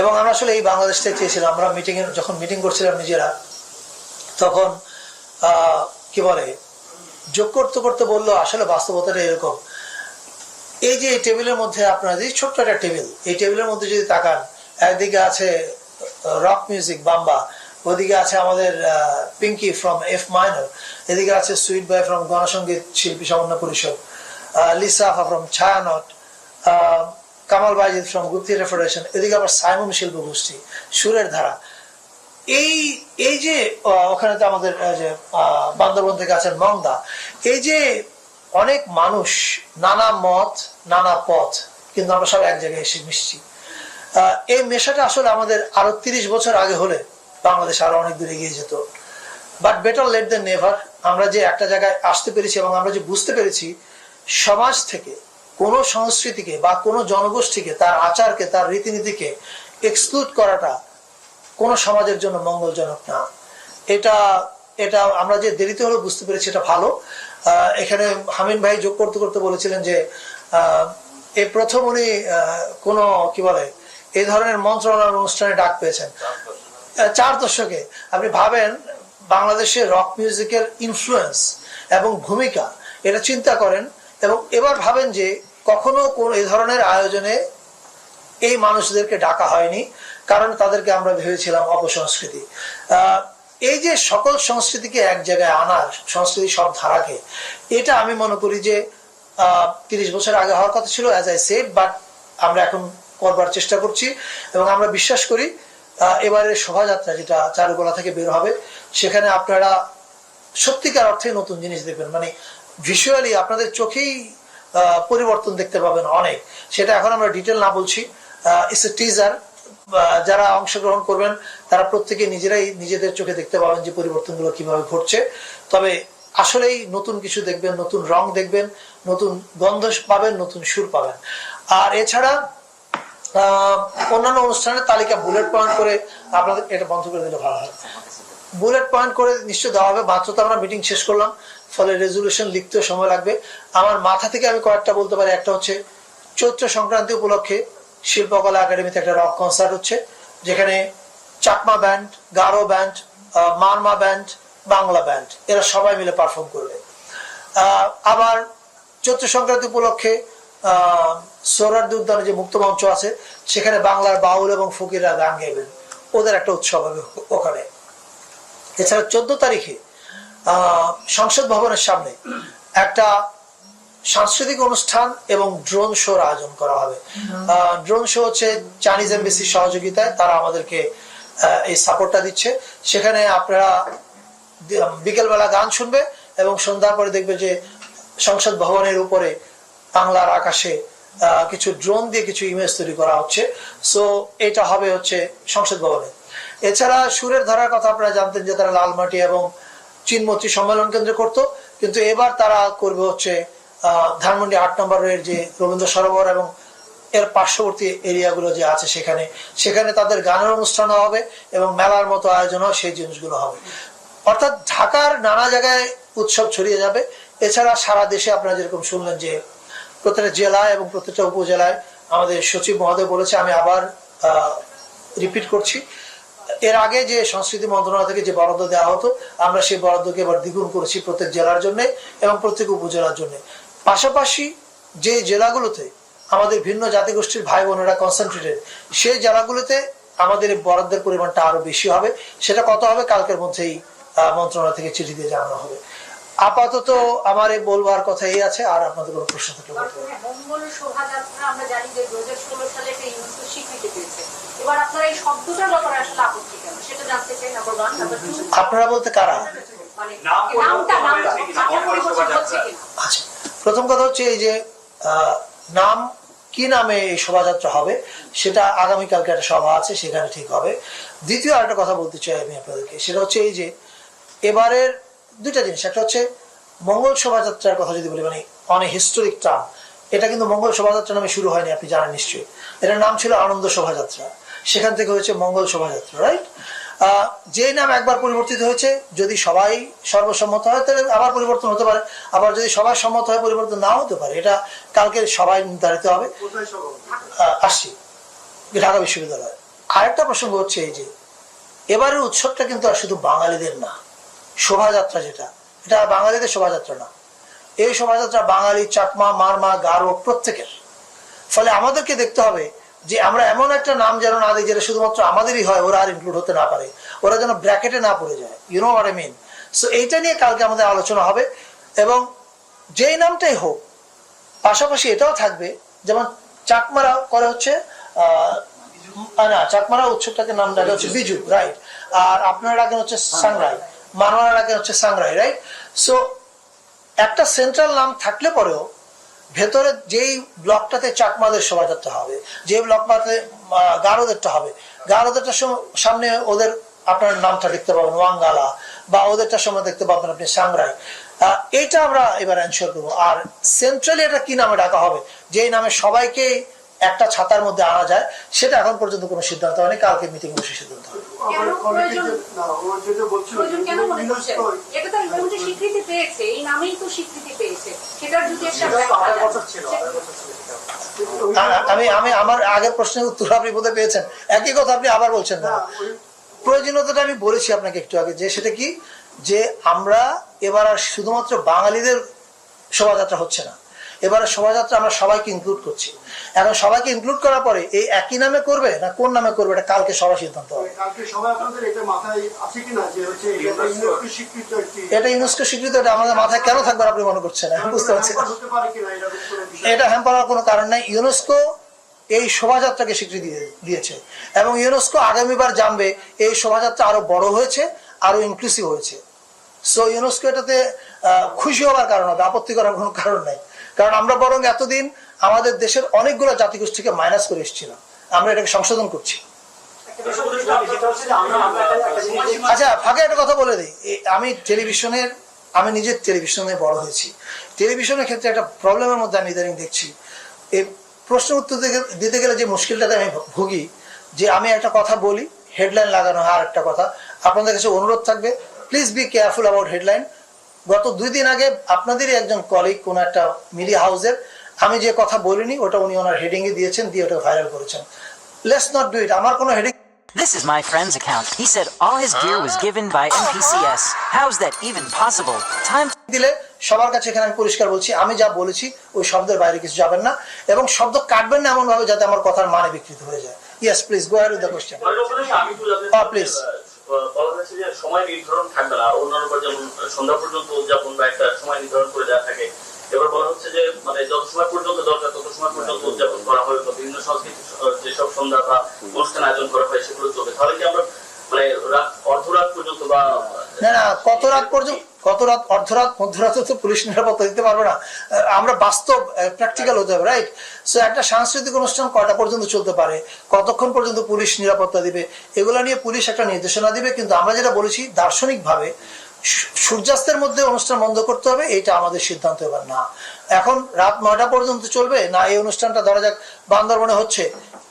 এবং আমরা আসলে এই বাংলাদেশ থেকে চেয়েছিলাম, আমরা মিটিং যখন মিটিং করছিলাম নিজেরা, তখন কি বলে, যোগ করতে করতে বলল, আসলে বাস্তবতাটা এরকম। এই যে টেবিলের মধ্যে আপনার যে ছোট্ট একটা টেবিল, এই টেবিলের মধ্যে যদি তাকান, একদিকে আছে রক মিউজিক বাম্বা ওদিকে আছে আমাদের পিঙ্কি ফ্রম এফ মাইনর এদিকে আছে সুইট বয় ফ্রম গণসঙ্গীত শিল্পী সমন্বয় পরিষদ লিসাফা ফ্রম ছায়ানট কামাল বাইজিদ ফ্রম গুপ্তি ফেডারেশন এদিকে আবার সাইমন শিল্প গোষ্ঠী, সুরের ধারা। এই এই যে ওখানে তো আমাদের যে বান্দরবন থেকে আছেন মংদা, এই যে অনেক মানুষ, নানা মত, নানা পথ, কিন্তু আমরা সব এক জায়গায় এসে মিশছি। এই মেশাটা আসলে আমাদের আরও তিরিশ বছর আগে হলে বাংলাদেশ আরও অনেক দূরে এগিয়ে যেত। But better late than never আমরা যে একটা জায়গায় আসতে পেরেছি এবং আমরা যে বুঝতে পেরেছি, সমাজ থেকে কোনো সংস্কৃতিকে বা কোনো জনগোষ্ঠীকে, তার আচারকে, তার রীতিনীতিকে এক্সক্লুড করাটা কোনো সমাজের জন্য মঙ্গলজনক না। এটা এটা আমরা যে দেরিতে হলেও বুঝতে পেরেছি এটা ভালো। এখানে হামিন ভাই যোগ করতে করতে বলেছিলেন যে এই প্রথম উনি কোনো কি বলে এই ধরনের মন্ত্রণালয় অনুষ্ঠানে ডাক পেয়েছেন। চার দশকে। আপনি ভাবেন বাংলাদেশের রক মিউজিকের ইনফ্লুয়েন্স এবং ভূমিকা, এটা চিন্তা করেন এবং এবার ভাবেন যে কখনো কোন এই ধরনের আয়োজনে এই মানুষদেরকে ডাকা হয়নি, কারণ তাদেরকে আমরা ভেবেছিলাম অপসংস্কৃতি। এই যে সকল সংস্কৃতিকে এক জায়গায় আনার সংস্কৃতি সব ধারাকে, এটা আমি মনে করি যে তিরিশ বছর আগে হওয়ার কথা ছিল অ্যাজ আই সেড বাট আমরা এখন করবার চেষ্টা করছি, এবং আমরা বিশ্বাস করি এবারের শোভাযাত্রা যেটা চারুকলা থেকে বের হবে, সেখানে আপনারা সত্যিকার অর্থে নতুন জিনিস দেখবেন। মানে ভিজুয়ালি আপনাদের চোখেই পরিবর্তন দেখতে পাবেন অনেক। সেটা এখন আমরা ডিটেল না বলছি। টিজার যারা অংশগ্রহণ করবেন, তারা প্রত্যেকে নিজেরাই নিজেদের চোখে দেখতে পাবেন যে পরিবর্তনগুলো কীভাবে ঘটছে। তবে আসলেই নতুন কিছু দেখবেন, নতুন রং দেখবেন, নতুন গন্ধ পাবেন, নতুন সুর পাবেন। আর এছাড়া অন্যান্য অনুষ্ঠানের তালিকা বুলেট পয়েন্ট করে আপনাদের এটা বন্ধ করে দিলে ভালো হয়। বুলেট পয়েন্ট করে নিশ্চয় দেওয়া হবে। মাত্র তো আমরা মিটিং শেষ করলাম। ফলে রেজলিউশন লিখতেও সময় লাগবে। আমার মাথা থেকে আমি কয়েকটা বলতে পারি। একটা হচ্ছে, চৈত্র সংক্রান্তি উপলক্ষে শিল্পকলা একাডেমিতে একটা রক কনসার্ট হচ্ছে, যেখানে Chakma band Garo band Marma band Bangla band এরা সবাই মিলে পারফর্ম করবে। আবার চৈত্র সংক্রান্তি উপলক্ষে সোহরার্দি উদ্যানে যে মুক্ত মঞ্চ আছে, সেখানে বাংলার বাউল এবং ফকিররা গান গাইবেন। ওদের একটা উৎসব হবে ওখানে। এছাড়া চোদ্দ তারিখে সংসদ ভবনের সামনে একটা সাংস্কৃতিক অনুষ্ঠান এবং ড্রোন শোর আয়োজন করা হবে। ড্রোন শো হচ্ছে চাইনিজ এমবেসির সহযোগিতায় তারা আমাদেরকে এই সাপোর্টটা দিচ্ছে। সেখানে আপনারা বিকেলবেলা গান শুনবে এবং সন্ধ্যার পরে দেখবে যে সংসদ ভবনের উপরে বাংলার আকাশে আহ, কিছু ড্রোন দিয়ে কিছু ইমেজ তৈরি করা হচ্ছে। সো এটা হবে হচ্ছে সংসদ ভবনে। এছাড়া সুরের ধারার কথা আপনারা জানতেন যে তারা লালমাটি এবং চিনমতি সম্মেলন কেন্দ্রে করত, কিন্তু এবার তারা করবে হচ্ছে ধানমন্ডি আট নম্বরের যে রবীন্দ্র সরোবর এবং এর পার্শ্ববর্তী এরিয়াগুলো যে আছে সেখানে সেখানে তাদের গানের অনুষ্ঠান হবে এবং মেলার মতো আয়োজন হয় সেই জিনিসগুলো হবে। অর্থাৎ ঢাকার নানা জায়গায় উৎসব ছড়িয়ে যাবে। এছাড়া সারা দেশে আপনারা যেরকম শুনলেন যে, প্রত্যেকটা জেলায় এবং প্রত্যেকটা উপজেলায় আমাদের সচিব মহোদয় বলেছে, আমি আবার রিপিট করছি এর আগে যে সংস্কৃতি মন্ত্রণালয় থেকে যে বরাদ্দ দেওয়া হতো, আমরা সেই বরাদ্দকে এবার দ্বিগুণ করেছি প্রত্যেক জেলার জন্য এবং প্রত্যেক উপজেলার জন্য। পাশাপাশি যে জেলাগুলোতে আমাদের ভিন্ন জাতিগোষ্ঠীর ভাই বোনেরা কনসেন্ট্রেটেড সেই জেলাগুলোতে আমাদের বরাদ্দের পরিমাণটা আরও বেশি হবে। সেটা কত হবে কালকের মধ্যেই মন্ত্রণালয় থেকে চিঠি দিয়ে জানানো হবে। আপাতত আমার এই বলবার কথা এই আছে, আর আপনাদের কোনো প্রশ্ন থাকলে বলতে পারেন। এবার আপনারা এই শব্দটার ব্যাপারে আসলে আপত্তি কেন? সেটা জানতে চাই নাম্বার ওয়ান নাম্বার টু আপনারা বলতে কারা? মানে নামটা নামটা হচ্ছে আচ্ছা প্রথম কথা হচ্ছে এই যে নাম কি নামে এই শোভাযাত্রা হবে সেটা আগামীকালকে একটা সভা আছে সেখানে ঠিক হবে। দ্বিতীয় আরেকটা কথা বলতে চাই আমি আপনাদেরকে সেটা হচ্ছে এই যে এবারের দুইটা জিনিস একটা হচ্ছে মঙ্গল শোভাযাত্রার কথা যদি বলি মানে অনেক হিস্টোরিক টার্ম এটা কিন্তু মঙ্গল শোভাযাত্রা নামে শুরু হয়নি আপনি জানেন নিশ্চয়ই। এটার নাম ছিল আনন্দ শোভাযাত্রা। সেখান থেকে হয়েছে মঙ্গল শোভাযাত্রা রাইট যে নাম একবার পরিবর্তিত হয়েছে যদি সবাই সর্বসম্মত হয় তাহলে আবার পরিবর্তন হতে পারে। আবার যদি সবাই সম্মত হয় পরিবর্তন নাও হতে পারে। এটা কালকে সবাই নির্ধারিত হবে। আসছি। ঢাকা বিশ্ববিদ্যালয়। আরেকটা প্রসঙ্গ হচ্ছে এই যে এবারের উৎসবটা কিন্তু আর শুধু বাঙালিদের না শোভাযাত্রা যেটা এটা আর বাঙালিদের শোভাযাত্রা না। এই শোভাযাত্রা বাঙালি চাকমা মারমা গারো প্রত্যেকের। ফলে আমাদেরকে দেখতে হবে যে আমরা এমন একটা নাম যেন না দিই যেটা শুধুমাত্র আমাদেরই হয় ওরা আর ইনক্লুড হতে না পারে। ওরা যেন ব্র্যাকেটে না পড়ে যায়। ইউনো আর মিন সো এইটা নিয়ে কালকে আমাদের আলোচনা হবে এবং যেই নামটাই হোক পাশাপাশি এটাও থাকবে যেমন চাকমারা করে হচ্ছে না চাকমারা উৎসবটাকে নাম ডাকে হচ্ছে বিজু। রাইট আর আপনারা ডাকেন হচ্ছে সাংরাই। মানোয়ারা ডাকেন হচ্ছে সাংরাই রাইট সো একটা সেন্ট্রাল নাম থাকলে পরেও ভেতরে যেই ব্লকটাতে চাকমাদের শোভাযাত্রা হবে যে ব্লকটাতে গারোদেরটা হবে গারোদেরটার সম- সামনে ওদের আপনার নামটা দেখতে পাবেন, ওয়াঙ্গালা, বা ওদেরটার সময় দেখতে পাবেন আপনি সাংরাই। এটা আমরা এবার অ্যানসার করব। আর সেন্ট্রালি এটা কি নামে ডাকা হবে? যেই নামে সবাইকে একটা ছাতার মধ্যে আনা যায় সেটা এখন পর্যন্ত কোনো সিদ্ধান্ত হয়নি কালকে মিটিং বসে সিদ্ধান্ত হবে। আমি আমি আমার আগের প্রশ্নের উত্তর আপনি বোধ পেয়েছেন। একই কথা আপনি আবার বলছেন না। না, প্রয়োজনীয়তাটা আমি বলেছি আপনাকে একটু আগে যে সেটা কি? যে আমরা এবার আর শুধুমাত্র বাঙালিদের শোভাযাত্রা হচ্ছে না। এবারে শোভাযাত্রা আমরা সবাইকে ইনক্লুড করছি। এখন সবাইকে ইনক্লুড করার পরে এই একই নামে করবে না কোন নামে করবে এটা কালকে সবাই সিদ্ধান্ত হবে। কালকে সবাই আপনাদের এটা মাথায় আছে কিনা যে হচ্ছে এটা ইউনেস্কো। স্বীকৃত এটা ইউনেস্কো স্বীকৃত আমাদের মাথায় কেন থাকবে আপনি মনে করছেন? আমি বুঝতে পারছি না। হতে পারে কিনা এরকম কোনো এটা হ্যাম্পার হওয়ার কোনো কারণ নাই। ইউনেস্কো এই শোভাযাত্রাকে স্বীকৃতি দিয়ে- দিয়েছে এবং ইউনেস্কো আগামীবার জানবে এই শোভাযাত্রা আরও বড় হয়েছে আরও ইনক্লুসিভ হয়েছে। সো ইউনেস্কো এটাতে আহ, খুশি হওয়ার কারণ হবে আপত্তি করার কোনো কারণ নাই। কারণ আমরা বরং এতদিন আমাদের দেশের অনেকগুলো জাতিগোষ্ঠীকে মাইনাস করে এসেছিলাম আমরা এটাকে সংশোধন করছি। আচ্ছা ফাঁকে একটা কথা বলে দিই। আমি টেলিভিশনের, আমি নিজের টেলিভিশনে বড় হয়েছি। টেলিভিশনের ক্ষেত্রে একটা প্রবলেমের মধ্যে আমি ইদানিং দেখছি। এই প্রশ্ন উত্তর দিতে গেলে যে মুশকিলটাতে আমি ভুগি, যে আমি একটা কথা বলি হেডলাইন লাগানো হয় আর একটা কথা। আপনাদের কাছে অনুরোধ থাকবে please be careful about headline গত দুই দিন আগে আপনাদেরই একজন কলিগ কোন একটা মিডিয়া হাউসের আমি যে কথা বলিনি ওটা উনি ওনার হেডিং এ দিয়েছেন দিয়ে ওটা ভাইরাল করেছেন লেটস নট ডু ইট আমার কোনো heading This is my friend's account. He said all his gear was given by NPCS. How's that even possible? Time দিলে সবার কাছে এখানে আমি পরিষ্কার বলছি আমি যা বলেছি ওই শব্দের বাইরে কিছু যাবেন না এবং শব্দ কাটবেন না এমন ভাবে যাতে আমার কথার মানে বিকৃত হয়ে যায় yes please go with the question আমি হ্যাঁ, বলা হয়েছে যে সময় নির্ধারণ থাকবে না। অন্যান্য বার যেমন সন্ধ্যা পর্যন্ত উদযাপন বা একটা সময় নির্ধারণ করে দেওয়া থাকে। এবার বলা হচ্ছে যে মানে যত সময় পর্যন্ত দরকার তত সময় পর্যন্ত উদযাপন করা হবে বা বিভিন্ন সংস্কৃতি যেসব সন্ধ্যা বা অনুষ্ঠান আয়োজন করা হয় সেগুলো চলবে। তাহলে কি আমরা মানে রাত অর্ধরাত পর্যন্ত বা না না কত রাত পর্যন্ত? কত রাত, অর্ধরাত, মধ্যরাতে তো পুলিশ নিরাপত্তা দিতে পারবে না। আমরা বাস্তব প্র্যাকটিক্যাল হতে হবে রাইট সো একটা সাংস্কৃতিক অনুষ্ঠান কয়টা পর্যন্ত চলতে পারে? কতক্ষণ পর্যন্ত পুলিশ নিরাপত্তা দিবে? এগুলো নিয়ে পুলিশ একটা নির্দেশনা দিবে, কিন্তু আমরা যেটা বলেছি দার্শনিকভাবে সূর্যাস্তের মধ্যে অনুষ্ঠান বন্ধ করতে হবে, এটা আমাদের সিদ্ধান্ত এবার না। এখন রাত নয়টা পর্যন্ত চলবে, না এই অনুষ্ঠানটা ধরা যাক বান্দরবনে হচ্ছে?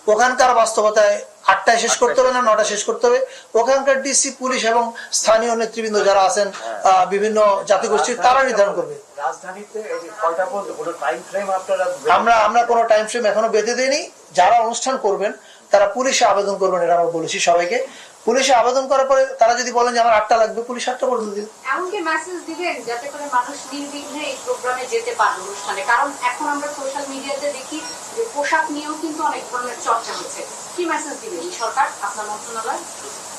ওখানকার বাস্তবতায় আটটায় শেষ করতে হবে না নটা শেষ করতে হবে। ওখানকার ডিসি পুলিশ এবং স্থানীয় নেতৃবৃন্দ যারা আছেন আহ, বিভিন্ন জাতিগোষ্ঠীর তারা নির্ধারণ করবে। আমরা আমরা কোনো টাইম ফ্রেম এখনও বেঁধে দিইনি। যারা অনুষ্ঠান করবেন তারা পুলিশে আবেদন করবেন এটা আমরা বলেছি সবাইকে। পুলিশে আবেদন করার পরে তারা যদি বলেন যে আমার আটটা লাগবে পুলিশ আটটা পর্যন্ত দিবে। এমনকি মেসেজ দিবেন যাতে করে মানুষ নির্বিঘ্নে এই প্রোগ্রামে যেতে পারে অনুষ্ঠানে। কারণ এখন আমরা সোশ্যাল মিডিয়াতে দেখি যে পোশাক নিয়েও কিন্তু অনেক ধরনের চর্চা হচ্ছে। কি মেসেজ দিবেন? এই সরকার আপনার মন্ত্রণালয়?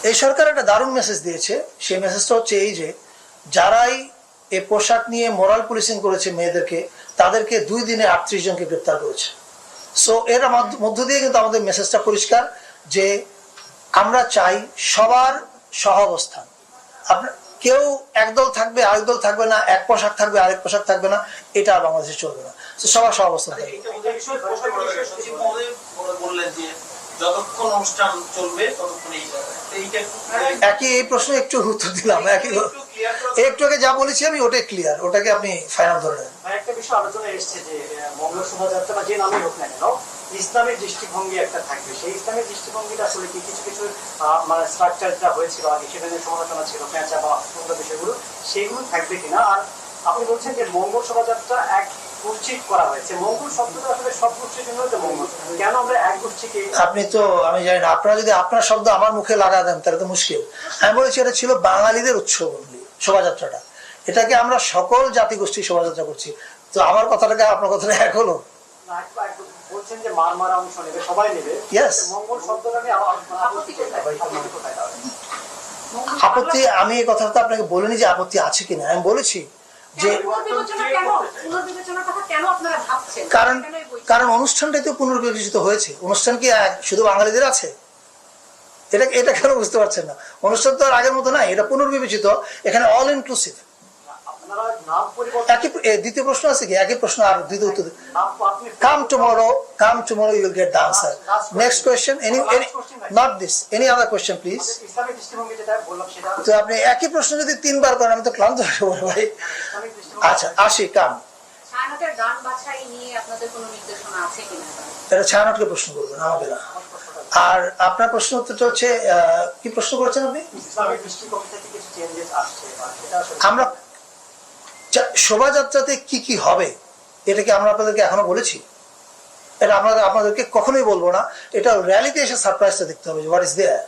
এই সরকার একটা দারুণ মেসেজ দিয়েছে। সেই মেসেজটা হচ্ছে এই যে যারাই এই পোশাক নিয়ে মোরাল পুলিশিং করেছে মেয়েদেরকে তাদেরকে দুই দিনে আটত্রিশ জনকে গ্রেপ্তার করেছে। সো এর মাধ্য- মধ্য দিয়ে কিন্তু আমাদের মেসেজটা পরিষ্কার যে আমরা চাই সবার সহ অবস্থান কেউ একদল থাকবে আরেক দল থাকবে না এক পোশাক থাকবে আরেক পোশাক থাকবে না এটা আর বাংলাদেশে চলবে না। সবার সহ অবস্থান থাকবে। বললেন যে যতক্ষণ অনুষ্ঠান চলবে ততক্ষণ এইটা একই এই প্রশ্নে একটু উত্তর দিলাম একই একটু আগে যা বলেছি আমি ওটাই ক্লিয়ার ওটাকে আপনি ফাইনাল ধরে নেন। একটা বিষয় আলোচনা এসছে যে মঙ্গল শোভাযাত্রা বা যে নামই হোক না কেন ইসলামের দৃষ্টিভঙ্গি একটা থাকবে। সেই ইসলামের দৃষ্টিভঙ্গিটা আসলে কি কিছু কিছু মানে স্ট্রাকচারটা হয়েছিল আগে সমালোচনা ছিল পেঁচা বা অন্য বিষয়গুলো সেগুলো থাকবে কিনা? আর আপনি বলছেন যে মঙ্গল শোভাযাত্রা এক করা হয়েছে। মঙ্গল শব্দটা আসলে সব গোষ্ঠীর জন্য তো মঙ্গল। কেন আমরা এক গোষ্ঠীকে আপনি তো আমি জানি না আপনারা যদি আপনার শব্দ আমার মুখে লাগা দেন তাহলে তো মুশকিল। আমি বলেছি এটা ছিল বাঙালিদের উৎসব শোভাযাত্রাটা। এটাকে আমরা সকল জাতিগোষ্ঠী শোভাযাত্রা করছি। তো আমার কথাটাকে আপনার কথাটা এক হলো? আপত্তি আমি এই কথাটা আপনাকে বলিনি যে আপত্তি আছে কিনা আমি বলেছি যে কারণ? কারণ অনুষ্ঠানটাই তো পুনর্বিবেচিত হয়েছে। অনুষ্ঠান কি শুধু বাঙালিদের আছে? এটা এটা কেন বুঝতে পারছেন না? অনুষ্ঠান তো আর আগের মতো নাই এটা পুনর্বিবেচিত এখানে অল ইনক্লুসিভ আপনারা নাম পরিবর্তন একই দ্বিতীয় প্রশ্ন আছে কি? একই প্রশ্ন আর দ্বিতীয় উত্তর। নাম আপনি come tomorrow come tomorrow you will get the answer next question any, any not this any other question please Islamic দৃষ্টিভঙ্গি যেটা বললাম সেটা তো আপনি একই প্রশ্ন যদি তিনবার করেন আমি তো ক্লান্ত হয়ে যাব ভাই। আচ্ছা আসি কাম ছায়ানটের গান বাছাই নিয়ে আপনাদের কোনো নির্দেশনা আছে কিনা? এটা ছায়ানটকে প্রশ্ন করবেন আমাকে না আর আপনার প্রশ্ন উত্তরটা হচ্ছে কি প্রশ্ন করেছেন আপনি? আমরা শোভাযাত্রাতে কি কি হবে, এটা কি আমরা আপনাদেরকে এখনও বলেছি? এটা আমরা আপনাদেরকে কখনোই বলব না। এটা র্যালিতে এসে সারপ্রাইজটা দেখতে হবে হোয়াট ইজ দেয়ার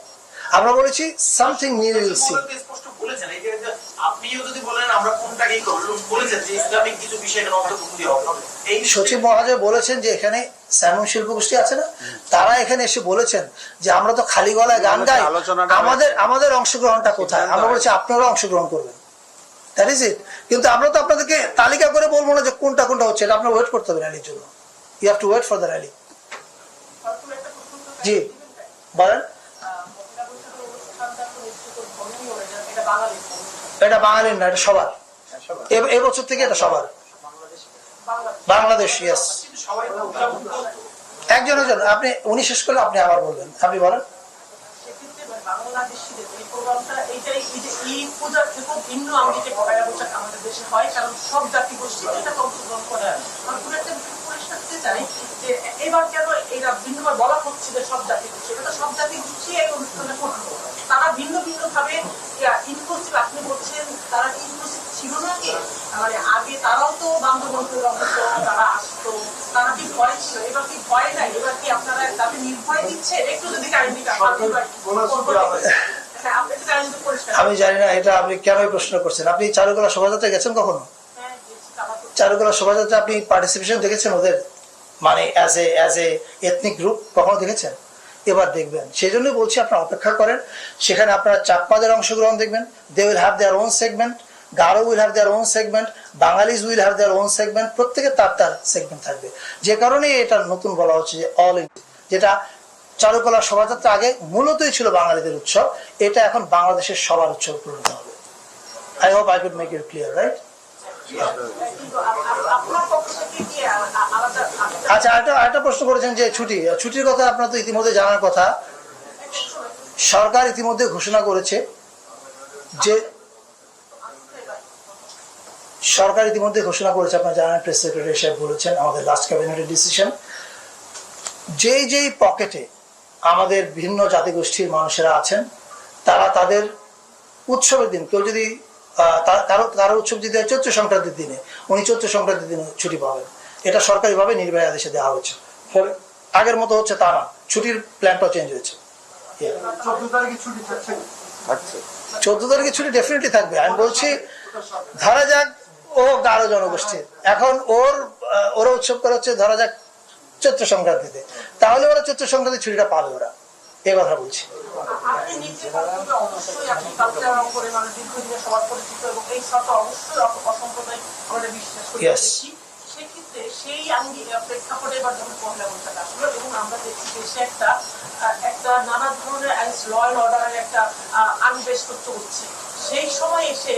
আমরা বলেছি সামথিং নিউ উইল সি মঙ্গল তো স্পষ্ট বলেছেন এই যে যে আপনিও যদি বলেন আমরা কোনটাকেই বলেছেন যে ইসলামিক কিছু বিষয় এখানে অন্তর্ভুক্তি হবে। এই সচিব মহাজয় বলেছেন যে এখানে স্যামন শিল্প গোষ্ঠী আছে না? তারা এখানে এসে বলেছেন যে আমরা তো খালি গলায় গান গাই। আমাদের আমাদের অংশগ্রহণটা কোথায়? আমরা বলছি আপনারা অংশগ্রহণ করবেন। দ্যাট ইজ ইট কিন্তু আমরা তো আপনাদেরকে তালিকা করে বলব না যে কোনটা কোনটা হচ্ছে এটা আপনার ওয়েট করতে হবে র্যালির জন্য। You have to wait for the rally জি। বলেন। এটা বাঙালির না এটা সবার। এবছর থেকে এটা সবার। বাংলাদেশ ইয়েস। একজন একজন আপনি উনি শেষ করলে আপনি আবার বলবেন। আপনি বলেন। বাংলাদেশিদের এই প্রোগ্রামটা এইটাই এই যে ঈদ পূজার থেকেও ভিন্ন আঙ্গিকে পয়লা বৈশাখ আমাদের দেশে হয় কারণ সব জাতি গোষ্ঠী এটাকে অংশগ্রহণ করে আমি পুরো একটা বিষয় পরিষ্কার করতে চাই যে এবার কেন এরা ভিন্নভাবে বলা হচ্ছে যে সব জাতি গোষ্ঠী এটা তো সব জাতি গোষ্ঠী এই অনুষ্ঠানে তারা ভিন্ন ভিন্ন ভাবে ইনক্লুসিভ আপনি বলছেন তারা ইনক্লুসিভ ছিল না কি মানে আগে তারাও তো হতো তারা আসতো। তারা কি ভয় ছিল? এবার কি ভয় নাই? এবার কি আপনারা তাদের নির্ভয় দিচ্ছে একটু যদি কাহিনী হ্যাঁ আমি জানি না এটা আপনি কেন প্রশ্ন করছেন? আপনি চারুকলা শোভাযাত্রা গেছেন কখনো? হ্যাঁ চারুকলা শোভাযাত্রা আপনি পার্টিসিপেশন দেখেছেন ওদের? মানে as a as a ethnic group কখনো দেখেছেন? এবার দেখবেন। সেই জন্যই বলছি আপনারা অপেক্ষা করেন। সেখানে আপনারা চাকমাদের অংশগ্রহণ দেখবেন। They will have their own segment Garo will have their own segment Bengalis will have their own segment প্রত্যেকে তার তার সেগমেন্ট থাকবে। যে কারণেই এটা নতুন বলা হচ্ছে যে অল যেটা চারুকলা শোভাযাত্রা আগে মূলতই ছিল বাঙালিদের উৎসব, এটা এখন বাংলাদেশের সবার উৎসব পরিণত হবে। I hope I could make it clear right আচ্ছা আরেকটা আরেকটা প্রশ্ন করেছেন যে ছুটি। ছুটির কথা আপনার তো ইতিমধ্যে জানার কথা। সরকার ইতিমধ্যে ঘোষণা করেছে যে সরকার ইতিমধ্যে ঘোষণা করেছে, আপনার জানান, প্রেস সেক্রেটারি সাহেব বলেছেন, আমাদের লাস্ট ক্যাবিনেটের ডিসিশন যেই যেই পকেটে আমাদের ভিন্ন জাতিগোষ্ঠীর মানুষেরা আছেন, তারা তাদের উৎসবের দিন, কেউ যদি আহ, তা- কারও কারও উৎসব যদি হয় চৈত্র সংক্রান্তির দিনে। উনি চৈত্র সংক্রান্তির দিনে ছুটি পাবেন। এটা সরকারিভাবে নির্বাহী আদেশে দেওয়া হয়েছে ফলে আগের মতো হচ্ছে তা না। ছুটির প্ল্যানটাও চেঞ্জ হয়েছে। চোদ্দ তারিখে ছুটি ডেফিনেটলি থাকবে। আমি বলছি ধরা যাক ও গারো জনগোষ্ঠীর এখন ওর ওরা উৎসব করা হচ্ছে ধরা যাক চৈত্র সংক্রান্তিতে। তাহলে ওরা চৈত্র সংক্রান্তি ছুটিটা পাবে ওরা। এ কথা বলছি। আপনি নিজে অবশ্যই আপনি কালচার করে মানে দীর্ঘদিনের সবার পরিচিত এবং এই শর্ত অবশ্যই অ- অসম্প্রদায় বিশ্বাস করি দেখি সেক্ষেত্রে সেই আঙ্গি প্রেক্ষাপটে এবার যখন পহেলা বৈশাখ আসলো এবং আমরা দেখছি দেশে একটা একটা নানা ধরনের ল অ্যান্ড অর্ডারের একটা আহ, আনবেষ্ট চলছে সেই সময় এসে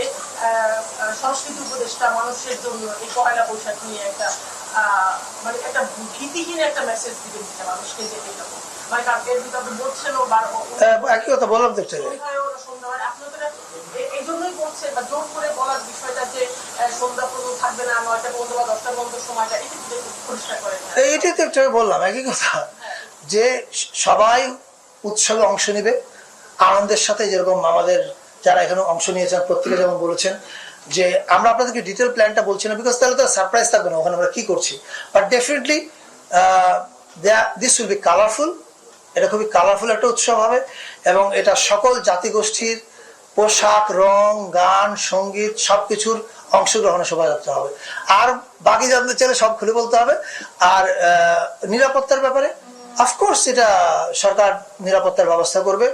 সংস্কৃতি উপদেষ্টা মানুষের জন্য এই পহেলা বৈশাখ নিয়ে একটা আহ, মানে একটা ভীতিহীন একটা মেসেজ দিতে দিচ্ছে মানুষকে যে এইরকম আহ, একই কথা বললাম তো এইটাই একটু বললাম একই কথা। যে সবাই উৎসবে অংশ নেবে। আনন্দের সাথে যেরকম আমাদের যারা এখানে অংশ নিয়েছেন প্রত্যেকে যেমন বলেছেন যে আমরা আপনাদেরকে ডিটেল প্ল্যানটা বলছি না বিকজ তাহলে তো সারপ্রাইজ থাকবে না ওখানে আমরা কি করছি। But definitely this will be colourful এটা খুবই কালারফুল একটা উৎসব হবে এবং এটা সকল জাতিগোষ্ঠীর পোশাক, রং, গান, সংগীত সবকিছুর অংশগ্রহণে শোভাযাত্রা হবে। আর বাকি জানতে চাইলে সব খুলে বলতে হবে। আর নিরাপত্তার ব্যাপারে অফকোর্স এটা সরকার নিরাপত্তার ব্যবস্থা করবে।